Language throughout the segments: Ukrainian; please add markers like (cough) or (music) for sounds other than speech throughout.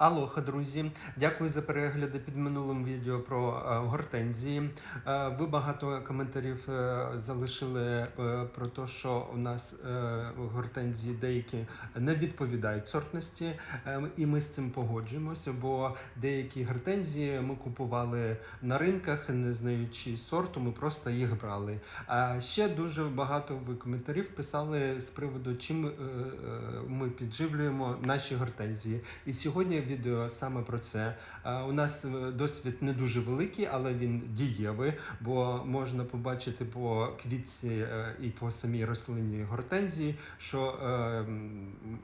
Алоха, друзі! Дякую за перегляди під минулим відео про е, гортензії. Е, ви багато коментарів е, залишили про те, що у нас гортензії деякі не відповідають сортності, і ми з цим погоджуємося, бо деякі гортензії ми купували на ринках, не знаючи сорту, ми просто їх брали. А ще дуже багато ви коментарів писали з приводу, чим ми підживлюємо наші гортензії. І сьогодні відео саме про це. У нас е, досвід не дуже великий, але він дієвий, бо можна побачити по квітці е, і по самій рослині гортензії, що е,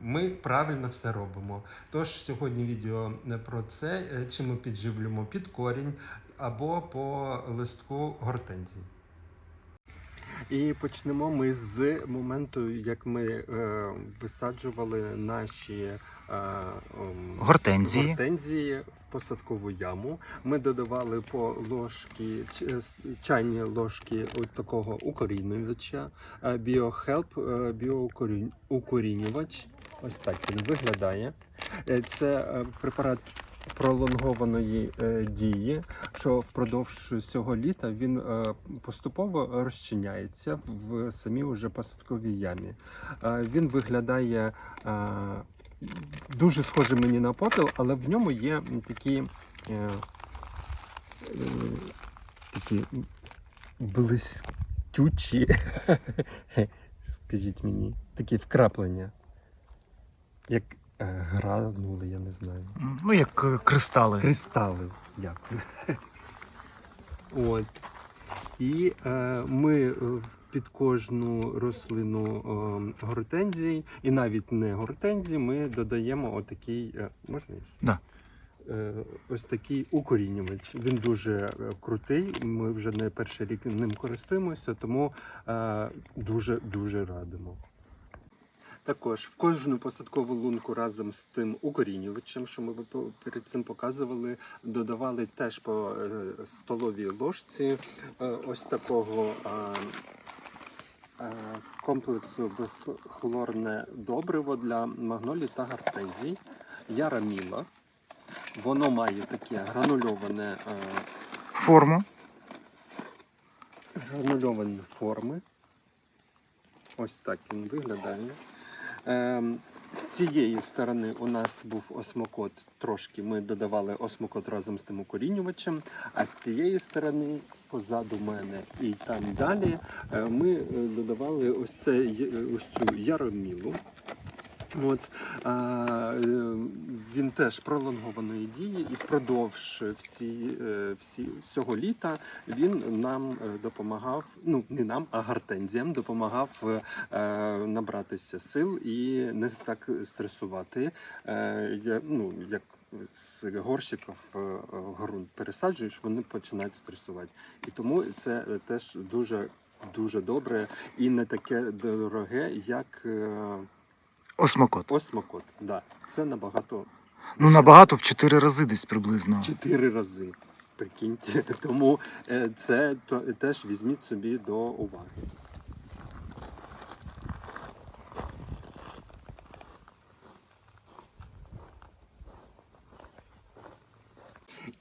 ми правильно все робимо. Тож сьогодні відео про це, е, чи ми підживлюємо під корінь або по листку гортензії. І почнемо ми з моменту, як ми е, висаджували наші е, ем, Гортензії. гортензії в посадкову яму. Ми додавали по ложки ч- е, чайні ложки от такого укорінювача, е, біохелп, е, біоукорінювач. Ось так він виглядає. Е, Це е, препарат пролонгованої е, дії, що впродовж цього літа він е, поступово розчиняється в самій уже посадковій ямі. Е, Він виглядає дуже схожий мені на попіл, але в ньому є такі, такі блискючі, (laughs) скажіть мені, такі вкраплення. Як гранули, я не знаю. Ну, як е, кристали. Кристали, дякую. (laughs) От. І е, ми е, під кожну рослину е, гортензії, і навіть не гортензії, ми додаємо отакий, е, можна? Да. Е, ось такий укорінювач. Він дуже е, крутий. Ми вже не перший рік ним користуємося, тому е, дуже дуже радимо. Також в кожну посадкову лунку разом з тим укорінювачем, що ми перед цим показували, додавали теж по е, столовій ложці е, ось такого е, комплексу безхлорне добриво для магнолій та гортензій. Яраміла. Воно має таке гранульоване, Форму. гранульовані форми. Ось так він виглядає. Ем, з цієї сторони у нас був осмокот трошки. Ми додавали осмокот разом з тим укорінювачем. А з цієї сторони, позаду мене і там далі, е, ми е, додавали ось, це, ось цю яромілу. От, а, е, він теж пролонгованої дії, і впродовж всі, е, всі, всього літа він нам е, допомагав, ну не нам, а гортензіям допомагав набратися сил і не так стресувати. Ну, як з горщиків в ґрунт пересаджуєш, вони починають стресувати. І тому це теж дуже дуже добре і не таке дороге, як. Е, Осмокот. так. да. Це набагато Ну, набагато в 4 рази десь приблизно. чотири рази. Прикиньте. (laughs) Тому е, це теж візьміть собі до уваги.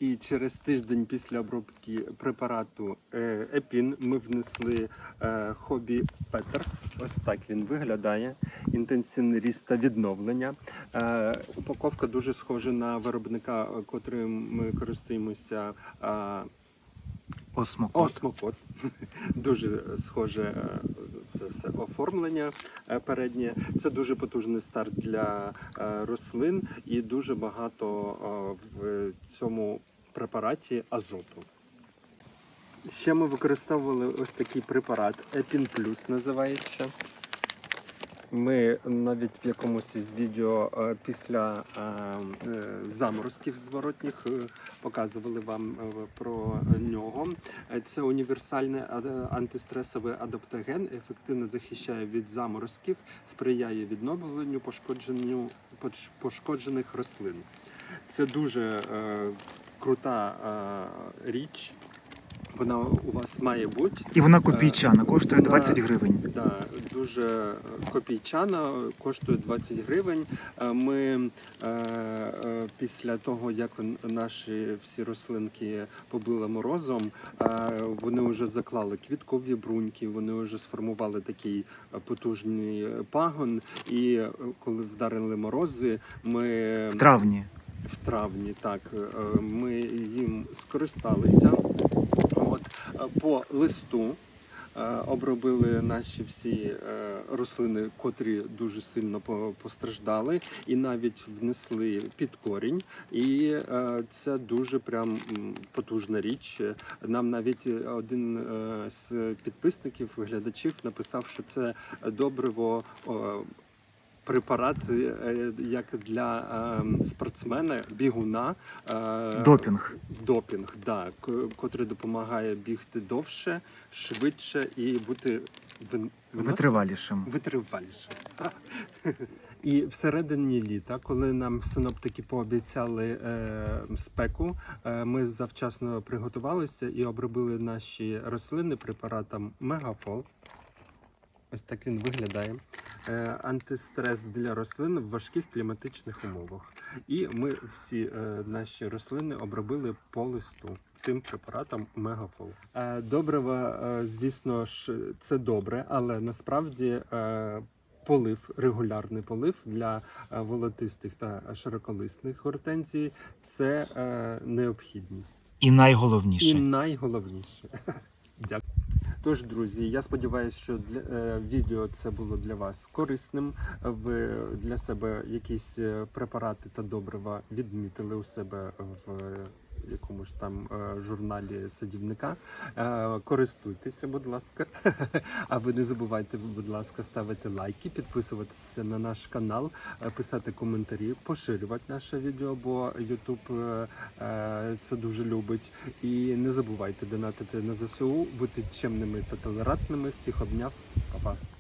І через тиждень після обробки препарату е, Епін ми внесли е, хобі Петерс. Ось так він виглядає. Інтенсивний ріст та відновлення. Е, упаковка дуже схожа на виробника, котрим ми користуємося. Осмокот. Осмокот. (laughs) Дуже схоже це все оформлення переднє. Це дуже потужний старт для рослин і дуже багато в цьому препараті азоту. Ще ми використовували ось такий препарат Епін Плюс називається. Ми навіть в якомусь із відео е, після е, е, заморозків зворотніх показували вам про нього. Це універсальний антистресовий адаптоген, ефективно захищає від заморозків, сприяє відновленню пошкодженню пошкоджених рослин. Це дуже крута е, річ. Вона у вас має бути. І вона копійчана, коштує вона- 20 гривень. Да, дуже е, копійчана, коштує 20 гривень. Е, Ми е, е, після того, як наші всі рослинки побили морозом, е, вони вже заклали квіткові бруньки, вони вже сформували такий е, потужний пагон. І е, коли вдарили морози, ми В травні. В травні, так е, ми їм скористалися. От по листу е, обробили наші всі е, рослини, котрі дуже сильно постраждали, і навіть внесли під корінь. І це дуже прям потужна річ. Нам навіть один з підписників, глядачів, написав, що це добриво. Препарат е, як для е, спортсмена, бігуна, е, Допінг. допінг, да, котрий допомагає бігти довше, швидше і бути вин- Витривалішим. витривалішим. І всередині літа, коли нам синоптики пообіцяли е, спеку, е, ми завчасно приготувалися і обробили наші рослини препаратом Мегафол. Ось так він виглядає. Е, антистрес для рослин в важких кліматичних умовах. І ми всі е, наші рослини обробили по листу цим препаратом Мегафол. Е, добрива, звісно ж, це добре, але насправді. Полив, регулярний полив для волотистих та широколисних гортензій це е, необхідність. І І найголовніше. найголовніше. (laughs) Дякую. Тож, друзі, я сподіваюся, що для е, відео це було для вас корисним. Ви для себе якісь е, препарати та добрива відмітили у себе в якомусь там е, журналі садівника. Е, користуйтеся, будь ласка. (laughs) А ви не забувайте, будь ласка, ставити лайки, підписуватися на наш канал, е, писати коментарі, поширювати наше відео, бо е, це дуже любить. І не забувайте донатити на ЗСУ, бути чемними та толерантними. Всіх обняв, Па-па.